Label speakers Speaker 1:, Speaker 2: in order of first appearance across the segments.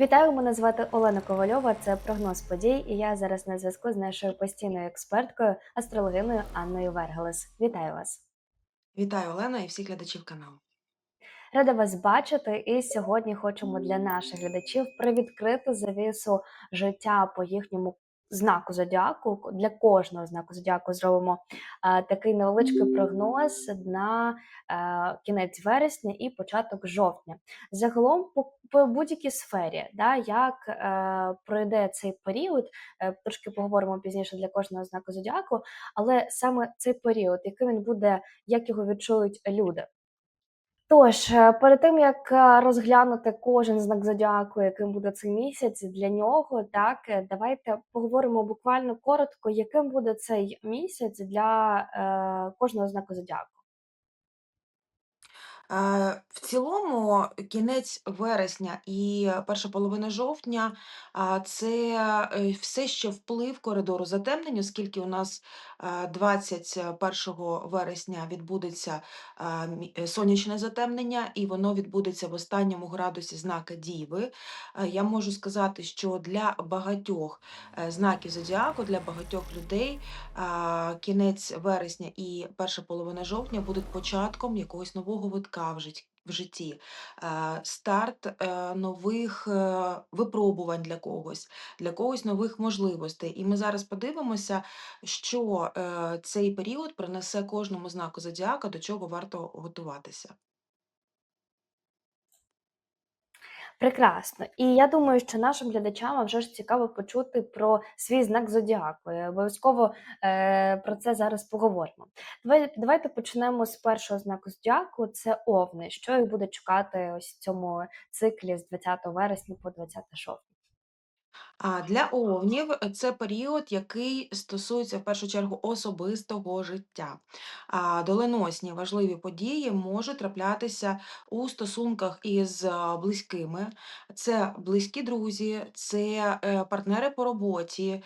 Speaker 1: Вітаю, мене звати Олена Ковальова. Це прогноз подій, і я зараз на зв'язку з нашою постійною експерткою, астрологиною Анною Вергелес. Вітаю вас!
Speaker 2: Вітаю Олена і всіх глядачів каналу.
Speaker 1: Рада вас бачити. І сьогодні хочемо для наших глядачів привідкрити завісу життя по їхньому знаку зодіаку. Для кожного знаку зодіаку зробимо е, такий невеличкий прогноз на е, кінець вересня і початок жовтня. Загалом, по, по будь-якій сфері, да, як е, пройде цей період, трошки поговоримо пізніше для кожного знаку зодіаку, але саме цей період, який він буде, як його відчують люди. Тож, е, перед тим як е, розглянути кожен знак зодіаку, яким буде цей місяць для нього, так е, давайте поговоримо буквально коротко, яким буде цей місяць для е, кожного знаку зодіаку.
Speaker 2: Е, В цілому, кінець вересня і перша половина жовтня це е, все ще вплив коридору затемнень, оскільки у нас е, 21 вересня відбудеться е, сонячне затемнення, і воно відбудеться в останньому градусі знака Діви. Е, Я можу сказати, що для багатьох е, знаків зодіаку, для багатьох людей кінець вересня і перша половина жовтня будуть початком якогось нового витка в житті. В житті Е, старт е, нових е, випробувань для когось, для когось нових можливостей. І ми зараз подивимося, що цей період принесе кожному знаку зодіака, до чого варто готуватися.
Speaker 1: Прекрасно. І я думаю, що нашим глядачам вже ж цікаво почути про свій знак зодіаку. Обов'язково е, про це зараз поговоримо. Давай, давайте почнемо з першого знаку зодіаку. Це овни. Що їх буде чекати ось цьому циклі з 20 вересня по 20 жовтня.
Speaker 2: А для овнів е, це період, який стосується в першу чергу особистого життя. А доленосні важливі події можуть траплятися у стосунках із близькими. Це близькі друзі, це е, партнери по роботі,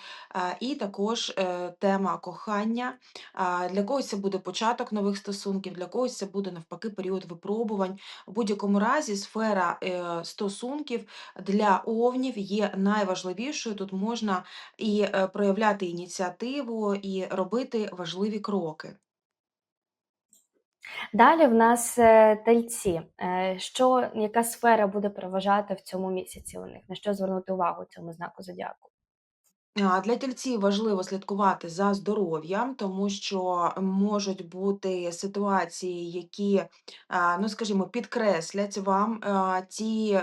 Speaker 2: і також е, тема кохання. Для когось це буде початок нових стосунків, для когось це буде навпаки період випробувань. У будь-якому разі сфера стосунків для овнів є найважливішою. Тут можна і е, проявляти ініціативу, і робити важливі кроки.
Speaker 1: Далі в нас е, тельці. Е, Що, яка сфера буде переважати в цьому місяці у них? На що звернути увагу цьому знаку зодіаку?
Speaker 2: Для тільців важливо слідкувати за здоров'ям, тому що можуть бути ситуації, які, ну скажімо, підкреслять вам ті.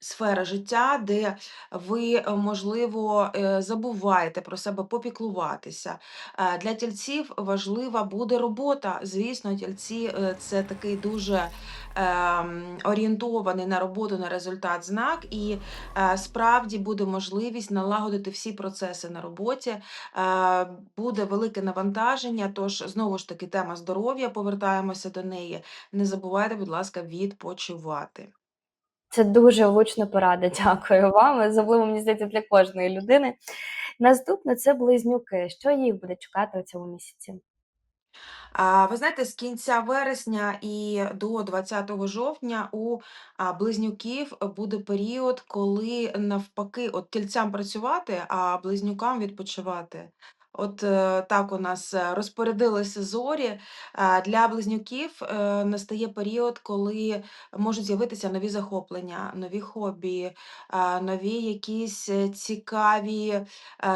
Speaker 2: Сфера життя, де ви, е, можливо, е, забуваєте про себе попіклуватися. Е, Для тільців важлива буде робота. Звісно, тільці це такий дуже ем, орієнтований на роботу, на результат знак, і справді буде можливість налагодити всі процеси на роботі. Буде велике навантаження. Тож, знову ж таки, тема здоров'я, повертаємося до неї. Не забувайте, будь ласка, відпочивати.
Speaker 1: Це дуже влучна порада. Дякую вам. Особливо, мені здається, для кожної людини. Наступне це близнюки. Що їх буде чекати у цьому місяці?
Speaker 2: А, ви знаєте, з кінця вересня і до 20 жовтня у близнюків буде період, коли навпаки, от тільцям працювати, а близнюкам відпочивати. От е, так у нас е, розпорядилися зорі. Для близнюків е, настає період, коли можуть з'явитися нові захоплення, нові хобі, нові якісь цікаві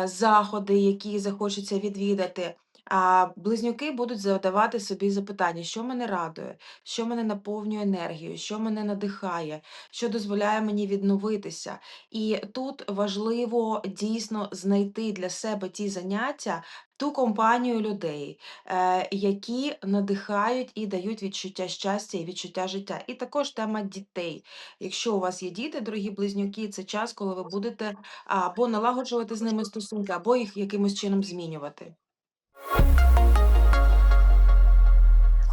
Speaker 2: заходи, які захочеться відвідати. А близнюки будуть задавати собі запитання, що мене радує, що мене наповнює енергією, що мене надихає, що дозволяє мені відновитися. І тут важливо дійсно знайти для себе ті заняття, ту компанію людей, е, які надихають і дають відчуття щастя і відчуття життя. І також тема дітей. Якщо у вас є діти, дорогі близнюки, це час, коли ви будете або налагоджувати з ними стосунки, або їх якимось чином змінювати.
Speaker 1: oh you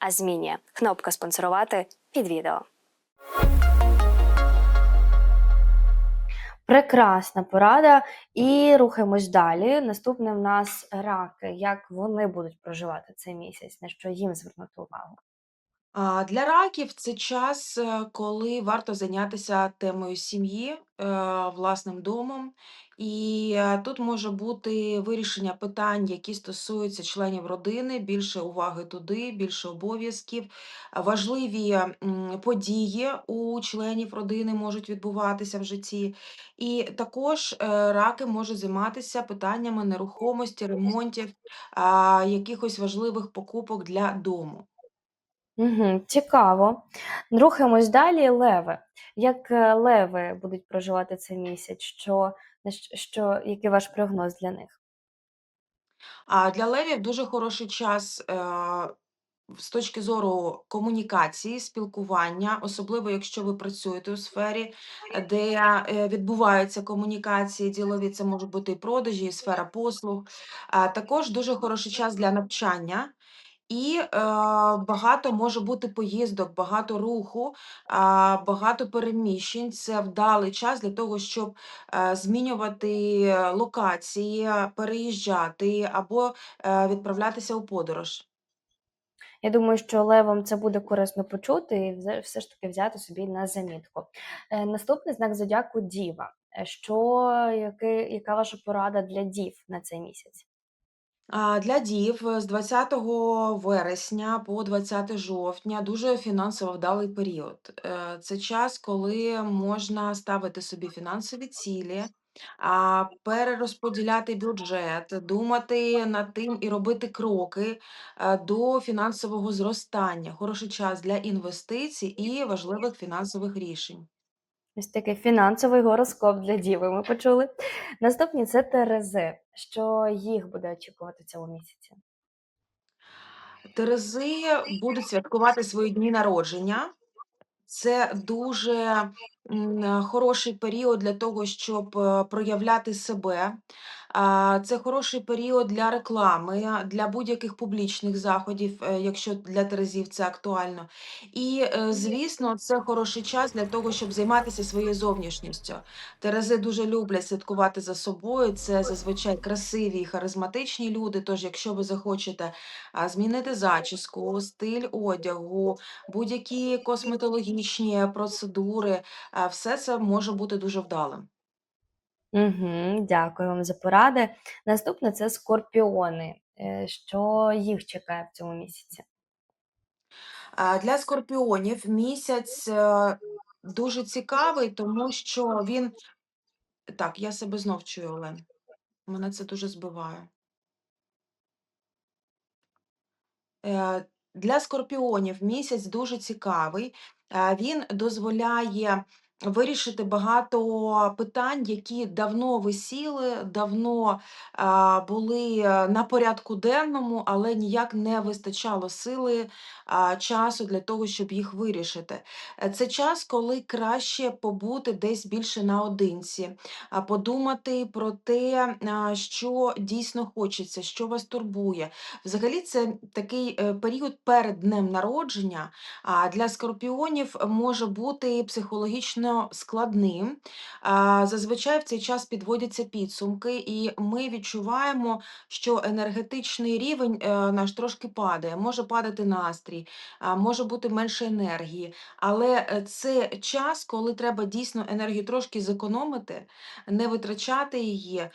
Speaker 1: а змінює. Кнопка спонсорувати під відео. Прекрасна порада. І рухаємось далі. Наступне в нас раки. Як вони будуть проживати цей місяць, на що їм звернути увагу?
Speaker 2: Для раків це час, е, коли варто зайнятися темою сім'ї, е, власним домом. І е, тут може бути вирішення питань, які стосуються членів родини, більше уваги туди, більше обов'язків. Важливі події у членів родини можуть відбуватися в житті. І також раки можуть займатися питаннями нерухомості, ремонтів, якихось важливих покупок для дому.
Speaker 1: Угу, цікаво. Рухаємось далі. Леви. Як е, леви будуть проживати цей місяць? Що, що, який ваш прогноз для них?
Speaker 2: А для левів дуже хороший час е, з точки зору комунікації, спілкування, особливо якщо ви працюєте у сфері, де е, відбуваються комунікації ділові, це можуть бути і продажі, і сфера послуг. Також дуже хороший час для навчання. І е, багато може бути поїздок, багато руху, а, багато переміщень. Це вдалий час для того, щоб е, змінювати е, локації, переїжджати або е, відправлятися у подорож.
Speaker 1: Я думаю, що левам це буде корисно почути і все ж таки взяти собі на замітку. Е, Наступний знак зодіаку Діва. Е, Що, який, яка ваша порада для дів на цей місяць?
Speaker 2: Для дів е, з 20 вересня по 20 жовтня дуже фінансово вдалий період. Е, Це час, коли можна ставити собі фінансові цілі, а, перерозподіляти бюджет, думати над тим і робити кроки е, до фінансового зростання. Хороший час для інвестицій і важливих фінансових рішень.
Speaker 1: Ось такий фінансовий гороскоп для діви. Ми почули. Наступні це Терези. Що їх буде очікувати цього місяці?
Speaker 2: Терези будуть святкувати свої дні народження. Це дуже, хороший період для того, щоб, е, проявляти себе. А, це хороший період для реклами, для будь-яких публічних заходів, е, якщо для терезів це актуально. І, е, звісно, це хороший час для того, щоб займатися своєю зовнішністю. Терези дуже люблять слідкувати за собою. Це зазвичай красиві і харизматичні люди. Тож, якщо ви захочете, а, змінити зачіску, стиль одягу, Будь-які косметологічні процедури, а, все це може бути дуже вдалим.
Speaker 1: Угу, дякую вам за поради. Наступне це скорпіони. Е, Що їх чекає в цьому місяці?
Speaker 2: Для скорпіонів місяць е, дуже цікавий, тому що він так, я себе знов чую, Олен. Мене це дуже збиває. Е, Для скорпіонів місяць дуже цікавий. Він дозволяє вирішити багато питань, які давно висіли, давно були е, на порядку денному, але ніяк не вистачало сили, часу для того, щоб їх вирішити. Е, Це час, коли краще побути десь більше наодинці, подумати про те, що дійсно хочеться, що вас турбує. Взагалі, це такий е, період перед днем народження, а для скорпіонів може бути психологічно складним. Зазвичай в цей час підводяться підсумки, і ми відчуваємо, що енергетичний рівень е, наш трошки падає. Може падати настрій, може бути менше енергії. Але е, це час, коли треба дійсно енергію трошки зекономити, не витрачати її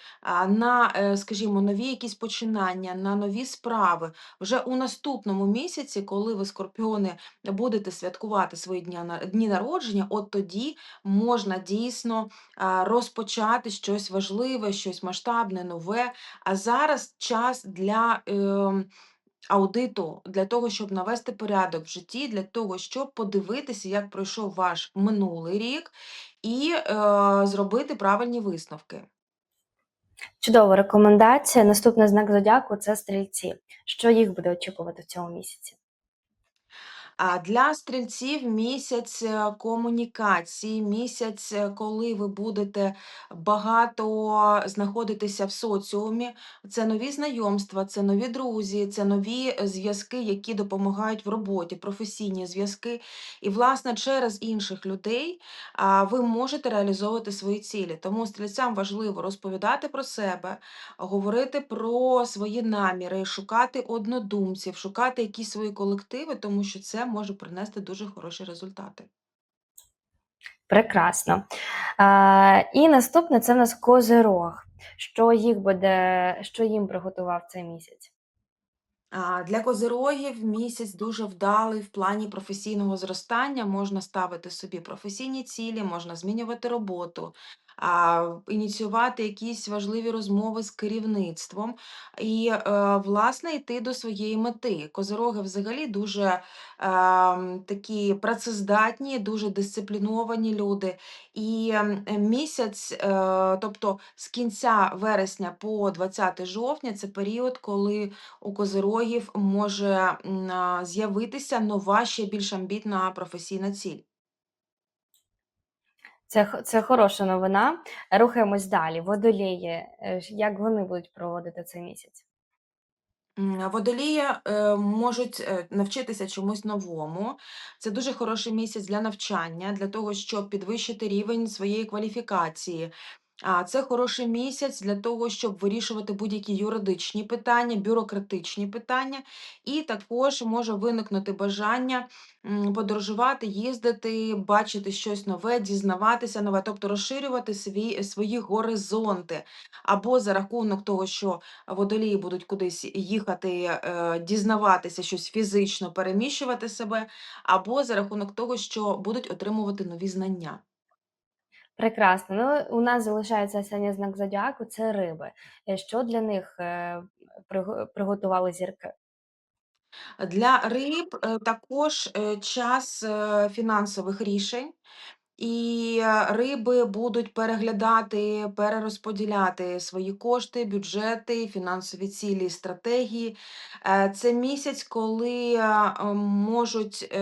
Speaker 2: на, е, скажімо, нові якісь починання, на нові справи. Вже у наступному місяці, коли ви, скорпіони, будете святкувати свої дні народження, от тоді можна дійсно розпочати щось важливе, щось масштабне, нове. А зараз час для ем, аудиту для того, щоб навести порядок в житті, для того, щоб подивитися, як пройшов ваш минулий рік, і е, зробити правильні висновки.
Speaker 1: Чудова рекомендація. Наступний знак зодіаку це стрільці. Що їх буде очікувати в цьому місяці?
Speaker 2: А для стрільців місяць е, комунікації, місяць, е, коли ви будете багато знаходитися в соціумі. Це нові знайомства, це нові друзі, це нові е, зв'язки, які допомагають в роботі, професійні зв'язки. І, власне, через інших людей ви можете реалізовувати свої цілі. Тому стрільцям важливо розповідати про себе, говорити про свої наміри, шукати однодумців, шукати якісь свої колективи, тому що це може принести дуже хороші результати.
Speaker 1: Прекрасно. Е, і наступне це в нас козирог. Що їх буде, що їм приготував цей місяць?
Speaker 2: А, Для козирогів місяць дуже вдалий в плані професійного зростання. Можна ставити собі професійні цілі, можна змінювати роботу, а, ініціювати якісь важливі розмови з керівництвом і, е, власне, йти до своєї мети. Козироги взагалі дуже ем, такі працездатні, дуже дисципліновані люди. І місяць, е, тобто з кінця вересня по 20 жовтня, це період, коли у козирогів може а, з'явитися нова, ще більш амбітна професійна ціль.
Speaker 1: Це, це хороша новина. Рухаємось далі. Водолії, е, як вони будуть проводити цей місяць?
Speaker 2: Водолії е, можуть е, навчитися чомусь новому. Це дуже хороший місяць для навчання, для того, щоб підвищити рівень своєї кваліфікації. А це хороший місяць для того, щоб вирішувати будь-які юридичні питання, бюрократичні питання, і також може виникнути бажання подорожувати, їздити, бачити щось нове, дізнаватися нове, тобто розширювати свій, свої горизонти. Або за рахунок того, що водолії будуть кудись їхати, е, дізнаватися щось фізично, переміщувати себе, або за рахунок того, що будуть отримувати нові знання.
Speaker 1: Прекрасно. Ну, у нас залишається останній знак зодіаку це риби. Е, Що для них е, приго- приготували зірки?
Speaker 2: Для риб е, також час фінансових рішень. І е, риби будуть переглядати, перерозподіляти свої кошти, бюджети, фінансові цілі, стратегії. Е, Це місяць, коли е, можуть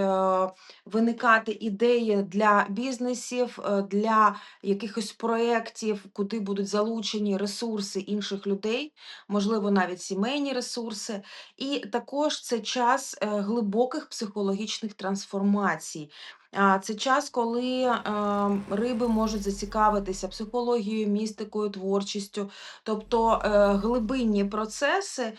Speaker 2: виникати ідеї для бізнесів, для якихось проєктів, куди будуть залучені ресурси інших людей, можливо, навіть сімейні ресурси. І також це час глибоких психологічних трансформацій. Це час, коли е, риби можуть зацікавитися психологією, містикою, творчістю. Тобто е, глибинні процеси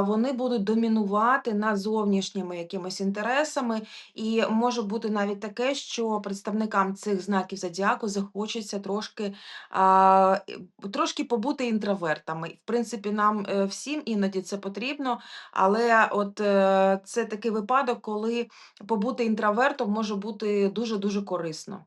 Speaker 2: вони будуть домінувати над зовнішніми якимись інтересами. І може бути навіть таке, що представникам цих знаків зодіаку захочеться трошки, трошки побути інтровертами. В принципі, нам е, всім іноді це потрібно, але от е, це такий випадок, коли побути інтровертом може бути дуже-дуже корисно.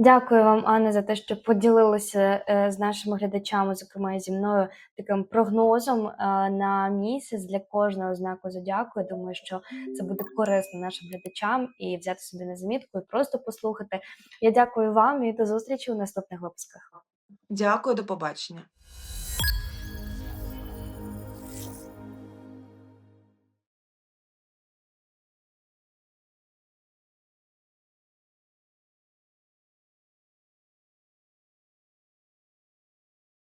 Speaker 1: Дякую вам, Анна, за те, що поділилися е, з нашими глядачами, зокрема і зі мною, таким прогнозом е, на місяць для кожного знаку зодіаку. Я думаю, що це буде корисно нашим глядачам і взяти собі на замітку і просто послухати. Я дякую вам і до зустрічі у наступних випусках.
Speaker 2: Дякую, до побачення.